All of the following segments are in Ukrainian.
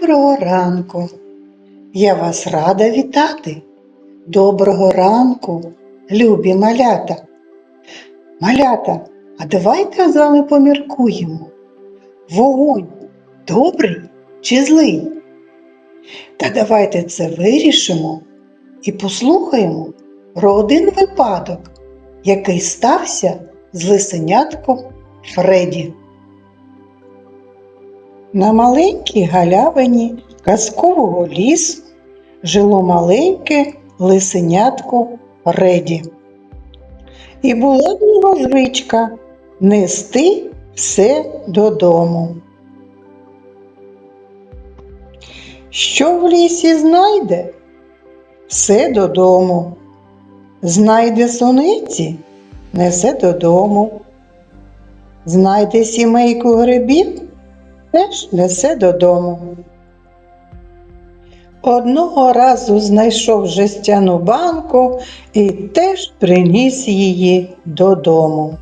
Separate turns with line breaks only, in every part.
Доброго ранку! Я вас рада вітати. Доброго ранку, любі малята. Малята, а давайте з вами поміркуємо. Вогонь добрий чи злий? Та давайте це вирішимо і послухаємо про один випадок, який стався з лисенятком Фредді. На маленькій галявині казкового лісу жило маленьке лисенятко Фредді. І була в нього звичка нести все додому. Що в лісі знайде? Все додому. Знайде суниці, несе додому. Знайде сімейку грибів, теж несе додому. Одного разу знайшов жестяну банку і теж приніс її додому.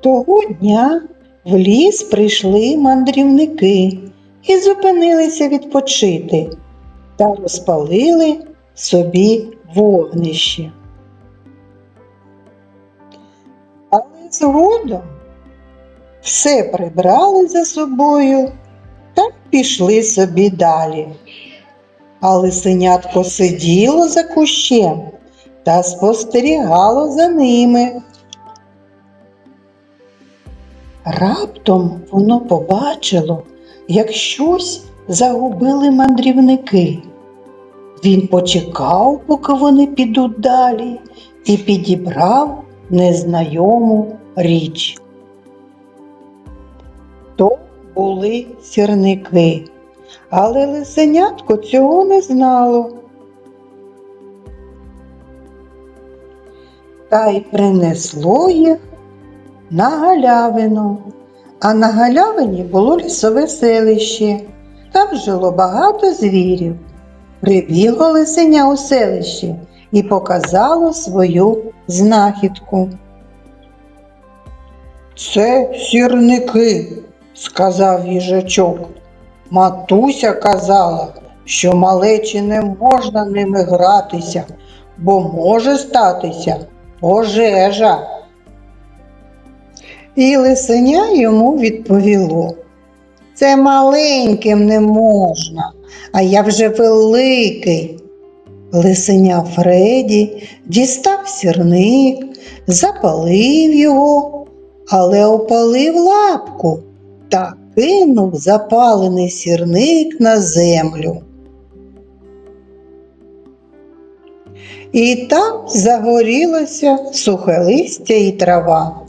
Того дня в ліс прийшли мандрівники і зупинилися відпочити та розпалили собі вогнище. Але згодом все прибрали за собою та пішли собі далі. А лисенятко сиділо за кущем та спостерігало за ними. Раптом воно побачило, як щось загубили мандрівники. Він почекав, поки вони підуть далі, і підібрав незнайому річ. Були сірники, але лисенятко цього не знало. Та й принесло їх на галявину, а на галявині було лісове селище. Там жило багато звірів. Прибігло лисеня у селище і показало свою знахідку. Це сірники, сказав їжачок. Матуся казала, що малечі не можна ними гратися, бо може статися пожежа. І лисеня йому відповіло. Це маленьким не можна, а я вже великий. Лисеня Фреді дістав сірник, запалив його, але опалив лапку та кинув запалений сірник на землю. І там загорілося сухе листя і трава.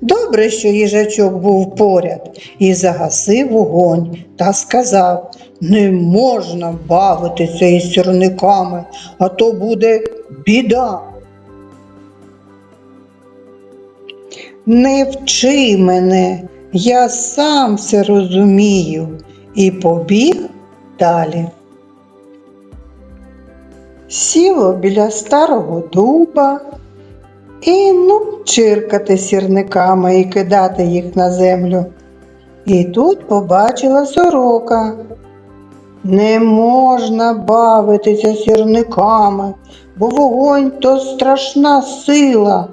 Добре, що їжачок був поряд і загасив вогонь та сказав не можна бавитися із сірниками, а то буде біда. Не вчи мене, я сам все розумію і побіг далі. Сіло біля старого дуба і ну чиркати сірниками і кидати їх на землю. І тут побачила сорока. Не можна бавитися сірниками, бо вогонь то страшна сила.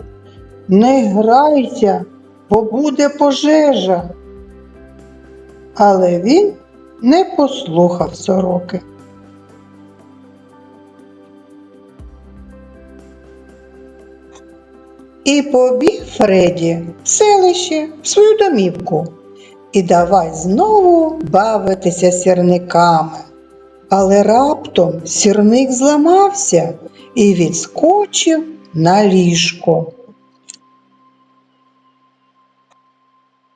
Не грайся, бо буде пожежа. Але він не послухав сороки. І побіг Фредді в селище в свою домівку і давай знову бавитися сірниками. Але раптом сірник зламався і відскочив на ліжко.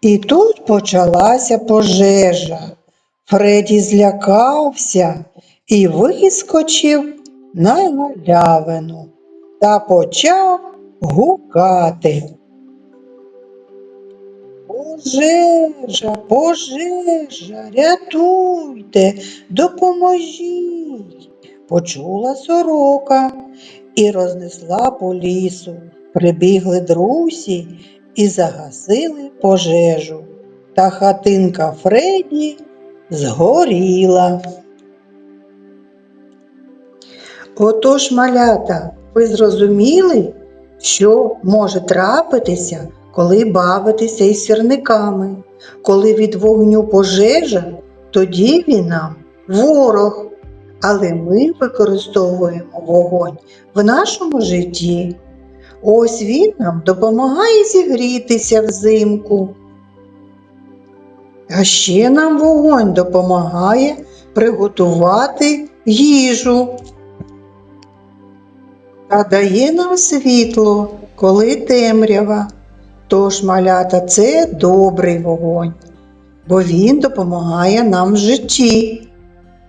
І тут почалася пожежа. Фредді злякався і вискочив на галявину та почав гукати. Пожежа, пожежа, рятуйте, допоможіть. Почула сорока і рознесла по лісу. Прибігли друзі і загасили пожежу. Та хатинка Фредді згоріла. Отож, малята, ви зрозуміли, що може трапитися, коли бавитися із сірниками, коли від вогню пожежа, тоді він нам ворог. Але ми використовуємо вогонь в нашому житті. Ось він нам допомагає зігрітися взимку. А ще нам вогонь допомагає приготувати їжу та дає нам світло, коли темрява. Тож малята це добрий вогонь, бо він допомагає нам в житті.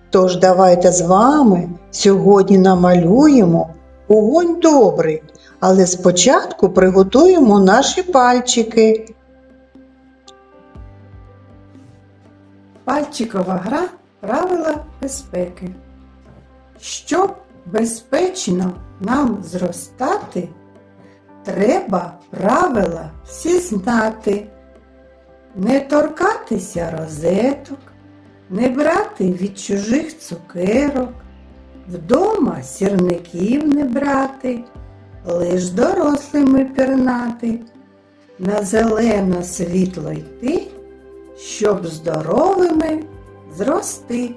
Тож давайте з вами сьогодні намалюємо вогонь добрий, але спочатку приготуємо наші пальчики.
Пальчикова гра правила безпеки. Щоб безпечно нам зростати, треба правила всі знати. Не торкатися розеток, не брати від чужих цукерок, вдома сірників не брати, лиш дорослими пірнати, на зелено світло йти, щоб здоровими зрости.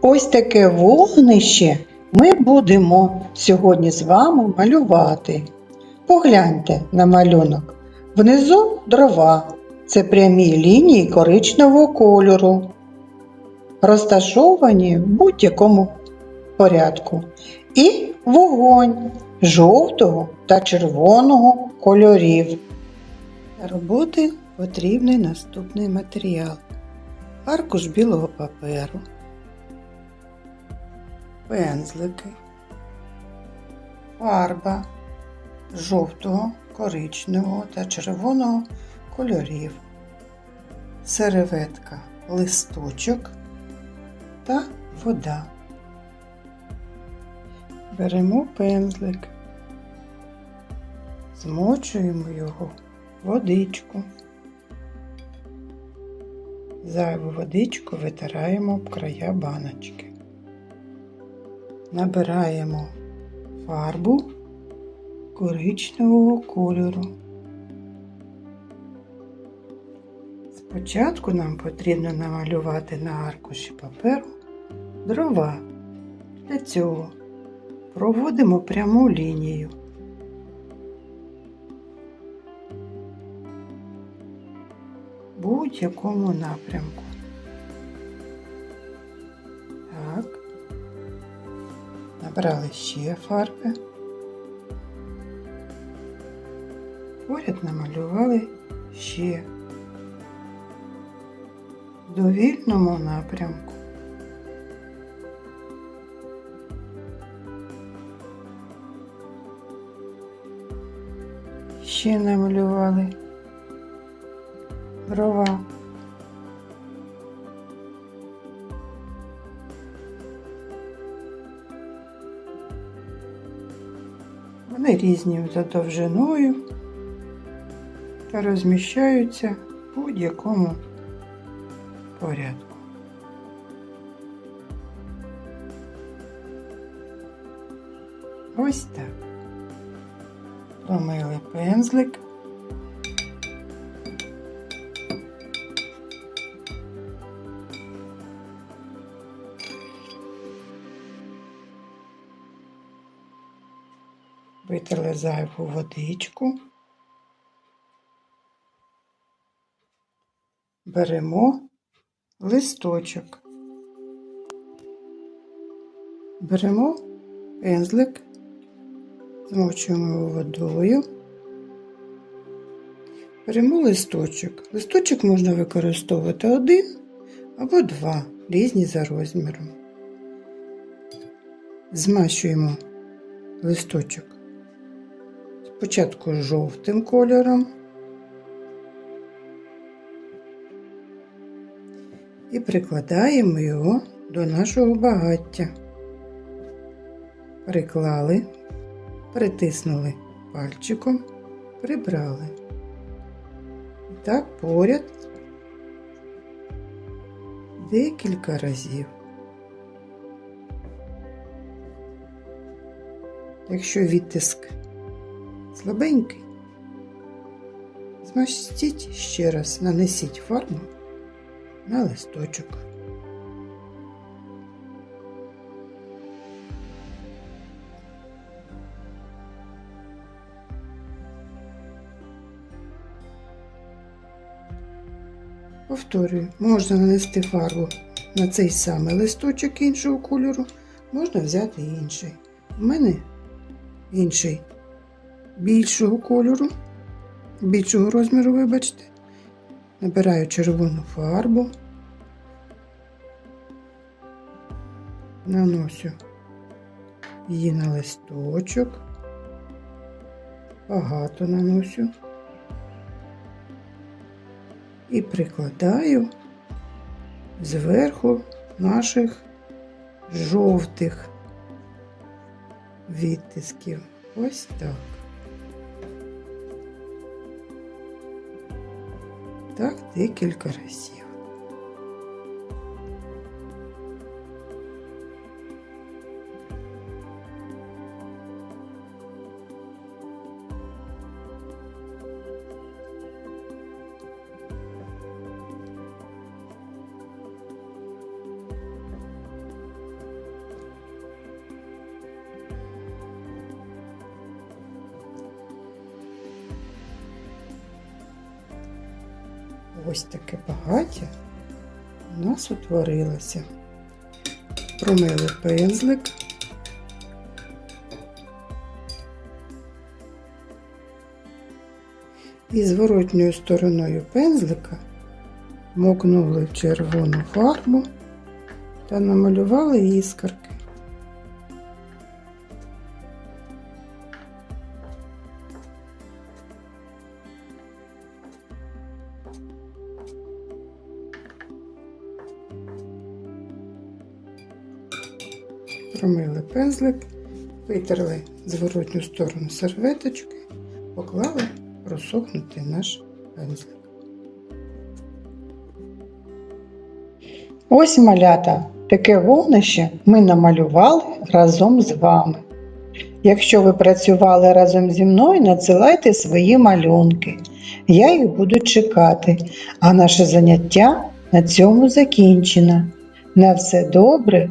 Ось таке вогнище ми будемо сьогодні з вами малювати. Погляньте на малюнок. Внизу дрова. Це прямі лінії коричневого кольору, розташовані в будь-якому порядку. І вогонь жовтого та червоного кольорів. Для роботи потрібний наступний матеріал. Аркуш білого паперу, пензлики, фарба жовтого, коричневого та червоного кольорів, серветка, листочок та вода. Беремо пензлик, змочуємо його в водичку. Зайву водичку витираємо об края баночки. Набираємо фарбу коричневого кольору. Спочатку нам потрібно намалювати на аркуші паперу дрова. Для цього проводимо пряму лінію. Будь-якому напрямку. Так. Набрали ще фарби. Поряд намалювали ще в довільному напрямку. Ще намалювали дрова. Вони різні за довжиною та розміщаються в будь-якому порядку. Ось так. Помили пензлик. Витерли зайву водичку. Беремо листочок. Беремо пензлик, змочуємо його водою. Беремо листочок. Листочок можна використовувати один або два, різні за розміром. Змащуємо листочок спочатку жовтим кольором і прикладаємо його до нашого багаття. Приклали, притиснули пальчиком, прибрали. І так поряд
декілька разів. Якщо відтиск слабенький, змастіть ще раз, нанесіть фарбу на листочок. Повторюю, можна нанести фарбу на цей самий листочок іншого кольору, можна взяти інший. У мене інший більшого кольору, більшого розміру, вибачте. Набираю червону фарбу, наношу її на листочок, багато наношу і прикладаю зверху наших жовтих відтисків. Ось так. Так декілька разів. Ось таке багаття у нас утворилося. Промили пензлик. І зворотньою стороною пензлика мокнули червону фарбу та намалювали іскорки. Промили пензлик, витерли зворотню сторону серветочки, поклали просохнути наш пензлик.
Ось малята, таке вогнище ми намалювали разом з вами. Якщо ви працювали разом зі мною, надсилайте свої малюнки. Я їх буду чекати, а наше заняття на цьому закінчено. На все добре,